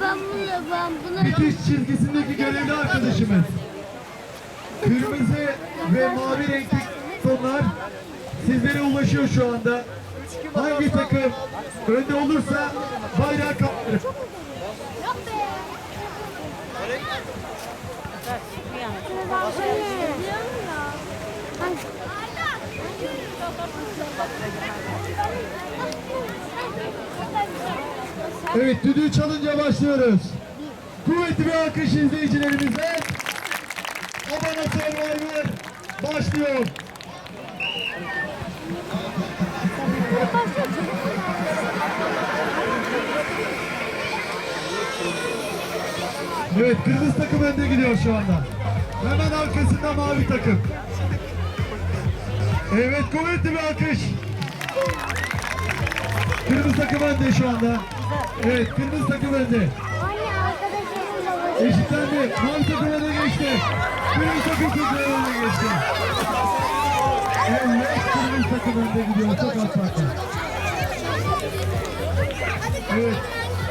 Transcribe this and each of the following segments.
ben bunu ben buna Bitiş çizgisindeki görevli arkadaşımız. Kırmızı ve mavi renkli tonlar sizlere ulaşıyor şu anda. Hangi takım önde olursa bayrağı kaldırır. Evet düdüğü çalınca başlıyoruz. Kuvvetli bir alkış izleyicilerimize. Abana Survivor başlıyor. Evet kırmızı takım önde gidiyor şu anda. Hemen arkasında mavi takım. Evet kuvvetli bir alkış. Kırmızı takım önde şu anda. Evet kırmızı takım önde. Eşitlendi. Mavi takım öne geçti. Kırmızı takım kızlar öne geçti. Evet kırmızı takım önde gidiyor. Çok az farklı. Evet.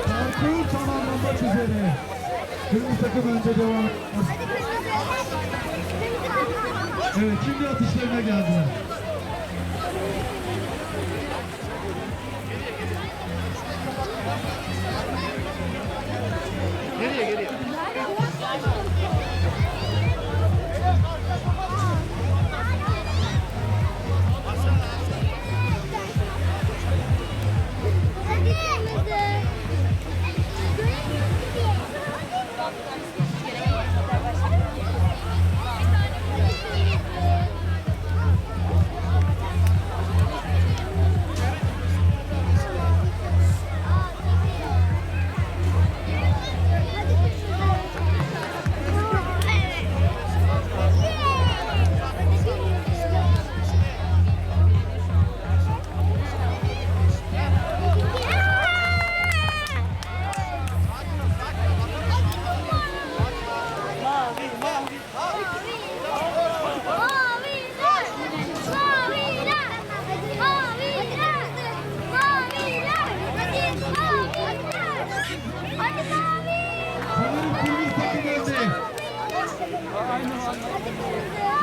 Parkur tamamlanmak üzere. Kırmızı takım önce devam. Evet şimdi atışlarına geldiler.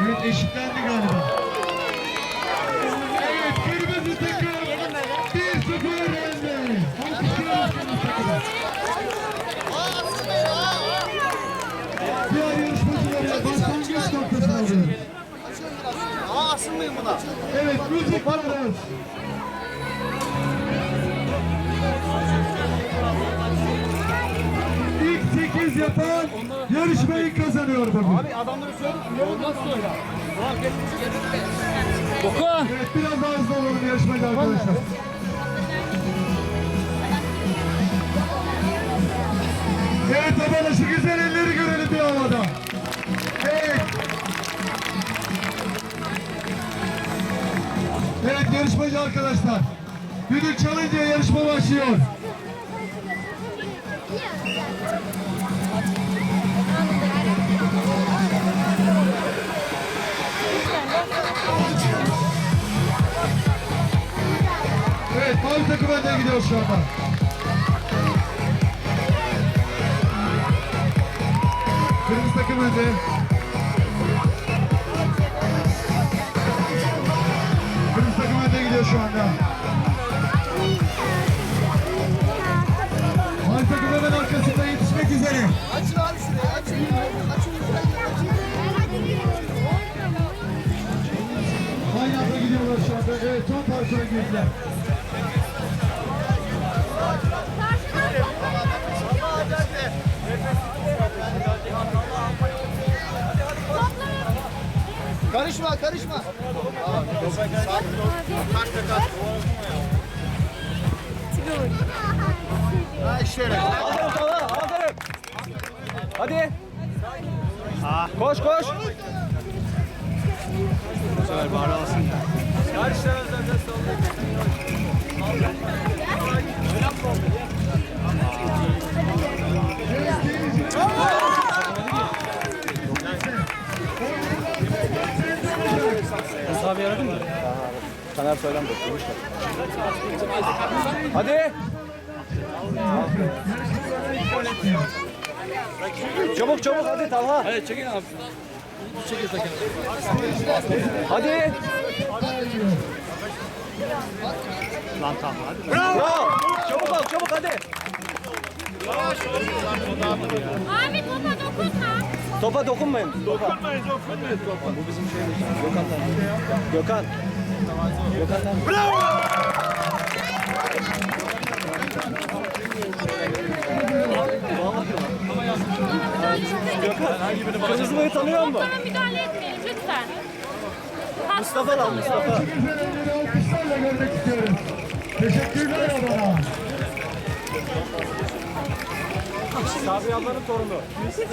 Evet eşitlendi galiba. Evet kırmızı takım 1-0 önde. Diğer yarışmacılara başlangıç noktasına alıyoruz. Aa asılmayın buna. Evet müzik var. İlk 8 yapan yarışmayı kazanıyor bugün. Abi adamları söyle. Olmaz sonra. Evet biraz daha hızlı olalım yarışmacı arkadaşlar. Evet tabana şu güzel elleri görelim bir havada. Evet. Evet yarışmacı arkadaşlar. Düdük çalınca yarışma başlıyor. Evet mavi takım önde gidiyor şu anda. Kırmızı takım önde. Girdiler. Karışma karışma. Ha şöyle. Hadi. Koş koş. Hesabı yaradın mı? Taner söylendi. Hadi. Çabuk çabuk hadi Talha. Hadi çekin abi. Hadi. Lan tamam hadi. Bravo. Çabuk ol çabuk hadi. Abi topa dokunma. Topa dokunmayın. Topa. Dokunmayın dokunmayın. Bu bizim şeyimiz. Gökhan'dan. Gökhan. Gökhan'dan. Bravo. Tanıyor musun? Bana müdahale etmeyin lütfen. Mustafa lan Mustafa. Alkışlarla görmek istiyorum. Teşekkürler Adana. Sabri ablanın torunu. Siz